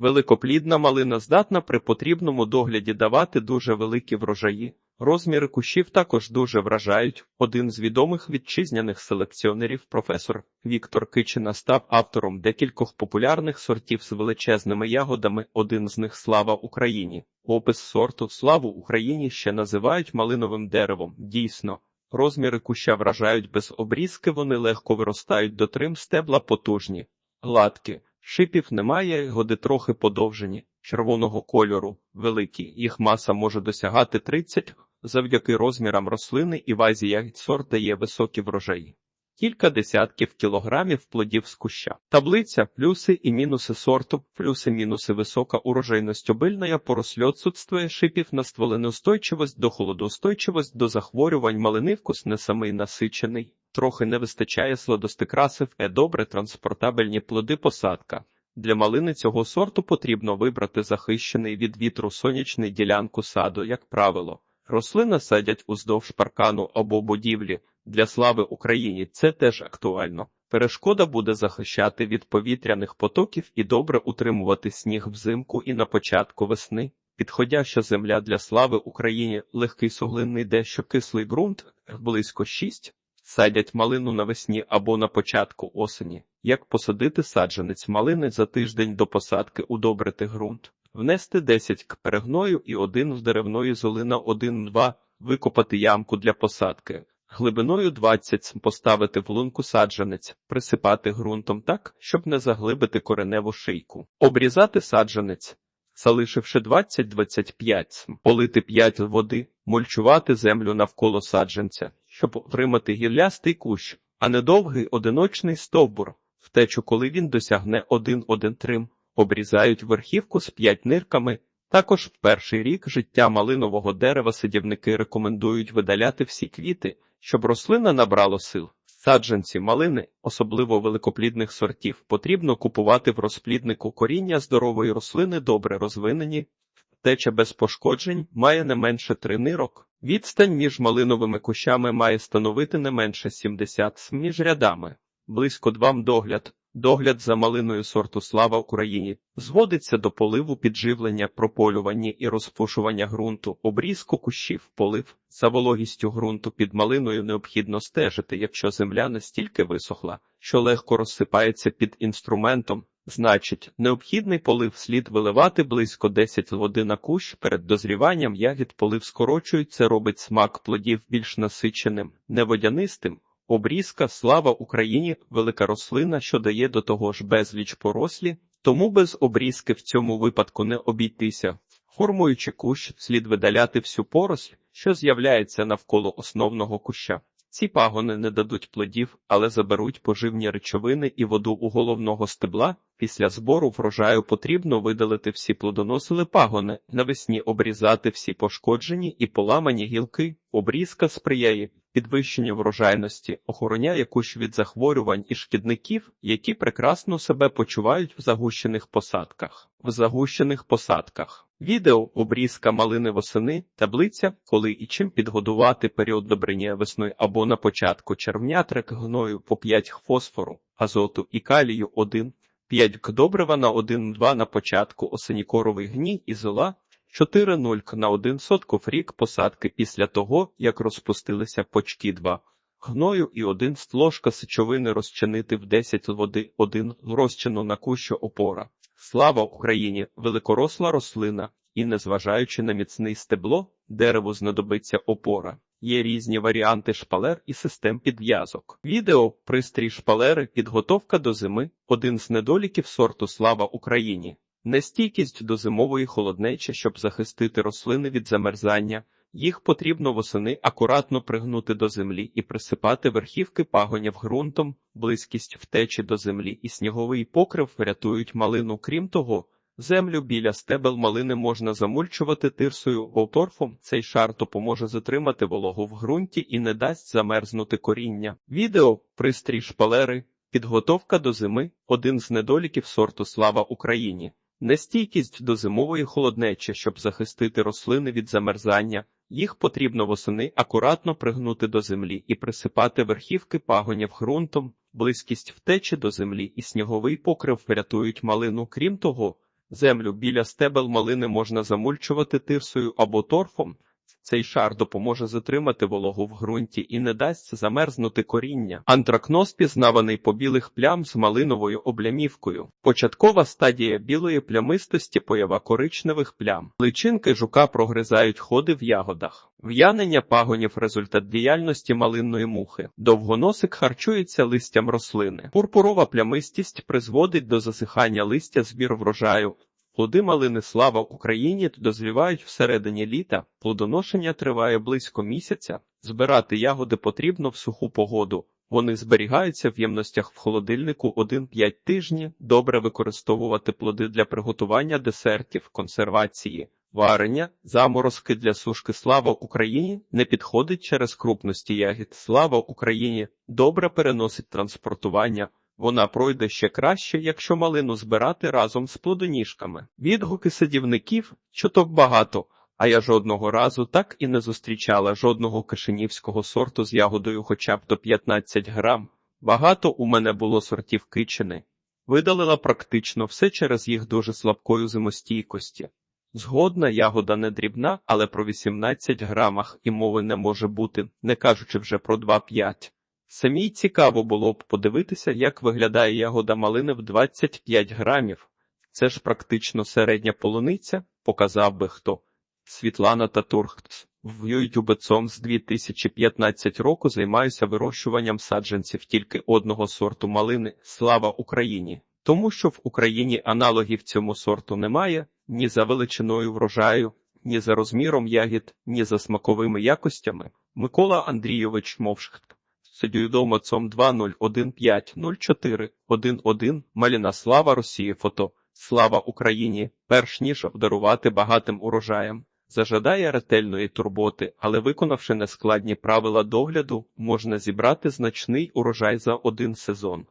Великоплідна малина здатна при потрібному догляді давати дуже великі врожаї. Розміри кущів також дуже вражають. Один з відомих вітчизняних селекціонерів, професор Віктор Кичина, став автором декількох популярних сортів з величезними ягодами. Один з них слава Україні. Опис сорту славу Україні ще називають малиновим деревом. Дійсно, розміри куща вражають без обрізки, вони легко виростають до трим стебла потужні, гладкі. Шипів немає, годи трохи подовжені, червоного кольору, великі. Їх маса може досягати 30, завдяки розмірам рослини і вазі ягід сорт дає високі врожаї. Кілька десятків кілограмів плодів з куща. Таблиця плюси і мінуси сорту, плюси-мінуси висока урожайність обильна поросль отсутствує шипів на стволи неустойчивость до холодоустойчивость до захворювань малини вкус не самий насичений. Трохи не вистачає сладостикрасив, е добре транспортабельні плоди посадка. Для малини цього сорту потрібно вибрати захищений від вітру сонячний ділянку саду, як правило. Рослина садять уздовж паркану або будівлі. Для слави Україні це теж актуально. Перешкода буде захищати від повітряних потоків і добре утримувати сніг взимку і на початку весни. Підходяща земля для слави Україні, легкий суглинний дещо кислий ґрунт, близько 6, Садять малину навесні або на початку осені. Як посадити саджанець малини за тиждень до посадки удобрити ґрунт, внести 10 к перегною і один з деревної золи на 1-2, викопати ямку для посадки, глибиною 20 поставити в лунку саджанець, присипати ґрунтом так, щоб не заглибити кореневу шийку, обрізати саджанець. Залишивши 20-25, полити 5 води, мульчувати землю навколо саджанця, щоб отримати гіллястий кущ, а не довгий одиночний стовбур. Втечу, коли він досягне 1-1 трим, обрізають верхівку з 5 нирками. Також в перший рік життя малинового дерева садівники рекомендують видаляти всі квіти, щоб рослина набрала сил. Саджанці малини, особливо великоплідних сортів, потрібно купувати в розпліднику коріння здорової рослини добре розвинені, теча без пошкоджень має не менше три нирок. Відстань між малиновими кущами має становити не менше 70 см між рядами. Близько двам догляд. Догляд за малиною сорту Слава Україні зводиться до поливу підживлення, прополювання і розпушування ґрунту, обрізку кущів, полив. За вологістю ґрунту під малиною необхідно стежити, якщо земля настільки висохла, що легко розсипається під інструментом. Значить, необхідний полив слід виливати близько 10 води на кущ перед дозріванням ягід полив скорочують, це робить смак плодів більш насиченим, неводянистим. Обрізка слава Україні велика рослина, що дає до того ж безліч порослі, тому без обрізки в цьому випадку не обійтися. Формуючи кущ, слід видаляти всю поросль, що з'являється навколо основного куща. Ці пагони не дадуть плодів, але заберуть поживні речовини і воду у головного стебла. Після збору врожаю потрібно видалити всі плодоносили пагони, навесні обрізати всі пошкоджені і поламані гілки. Обрізка сприяє підвищенню врожайності, охороняє кущ від захворювань і шкідників, які прекрасно себе почувають в загущених посадках. В загущених посадках. Відео обрізка малини восени, таблиця, коли і чим підгодувати період добрення весною або на початку червня трек гною по 5 фосфору, азоту і калію 1, 5 к добрива на 1-2 на початку осенікоровий гній і зола, 4-0 на 1 сотков рік посадки після того, як розпустилися почки 2. Гною і один стложка сечовини розчинити в 10 води, один розчину на кущу опора. Слава Україні! Великоросла рослина, і, незважаючи на міцний стебло, дереву знадобиться опора. Є різні варіанти шпалер і систем підв'язок. Відео пристрій шпалери, підготовка до зими один з недоліків сорту Слава Україні. Нестійкість до зимової холоднечі, щоб захистити рослини від замерзання. Їх потрібно восени акуратно пригнути до землі і присипати верхівки пагонів ґрунтом, близькість втечі до землі і сніговий покрив рятують малину. Крім того, землю біля стебел малини можна замульчувати тирсою голторфом. Цей шар допоможе затримати вологу в ґрунті і не дасть замерзнути коріння. Відео пристрій шпалери, підготовка до зими один з недоліків сорту Слава Україні. Нестійкість до зимової холоднечі, щоб захистити рослини від замерзання. Їх потрібно восени акуратно пригнути до землі і присипати верхівки пагонів ґрунтом, близькість втечі до землі і сніговий покрив врятують малину. Крім того, Землю біля стебел малини можна замульчувати тирсою або торфом. Цей шар допоможе затримати вологу в ґрунті і не дасть замерзнути коріння. Антракноз пізнаваний по білих плям з малиновою облямівкою. Початкова стадія білої плямистості поява коричневих плям. Личинки жука прогризають ходи в ягодах. В'янення пагонів результат діяльності малинної мухи. Довгоносик харчується листям рослини. Пурпурова плямистість призводить до засихання листя збір врожаю. Плоди малини слава Україні дозрівають всередині літа, плодоношення триває близько місяця. Збирати ягоди потрібно в суху погоду. Вони зберігаються в ємностях в холодильнику 1-5 тижні. Добре використовувати плоди для приготування десертів, консервації, варення, заморозки для сушки. Слава Україні не підходить через крупності ягід. Слава Україні добре переносить транспортування. Вона пройде ще краще, якщо малину збирати разом з плодоніжками. Відгуки садівників чуток багато, а я жодного разу так і не зустрічала жодного кишинівського сорту з ягодою хоча б до 15 грам. Багато у мене було сортів кичини. Видалила практично все через їх дуже слабкою зимостійкості. Згодна ягода не дрібна, але про 18 грамах і мови не може бути, не кажучи вже про 2-5. Самій цікаво було б подивитися, як виглядає ягода малини в 25 грамів. Це ж практично середня полуниця, показав би хто. Світлана Татурхтс. В Ютубецом з 2015 року займаюся вирощуванням саджанців тільки одного сорту малини. Слава Україні! Тому що в Україні аналогів цьому сорту немає ні за величиною врожаю, ні за розміром ягід, ні за смаковими якостями. Микола Андрійович Мовшхт. Сидюйдом отцом 20150411 Маліна слава Росії фото. Слава Україні! Перш ніж обдарувати багатим урожаєм. Зажадає ретельної турботи, але виконавши нескладні правила догляду, можна зібрати значний урожай за один сезон.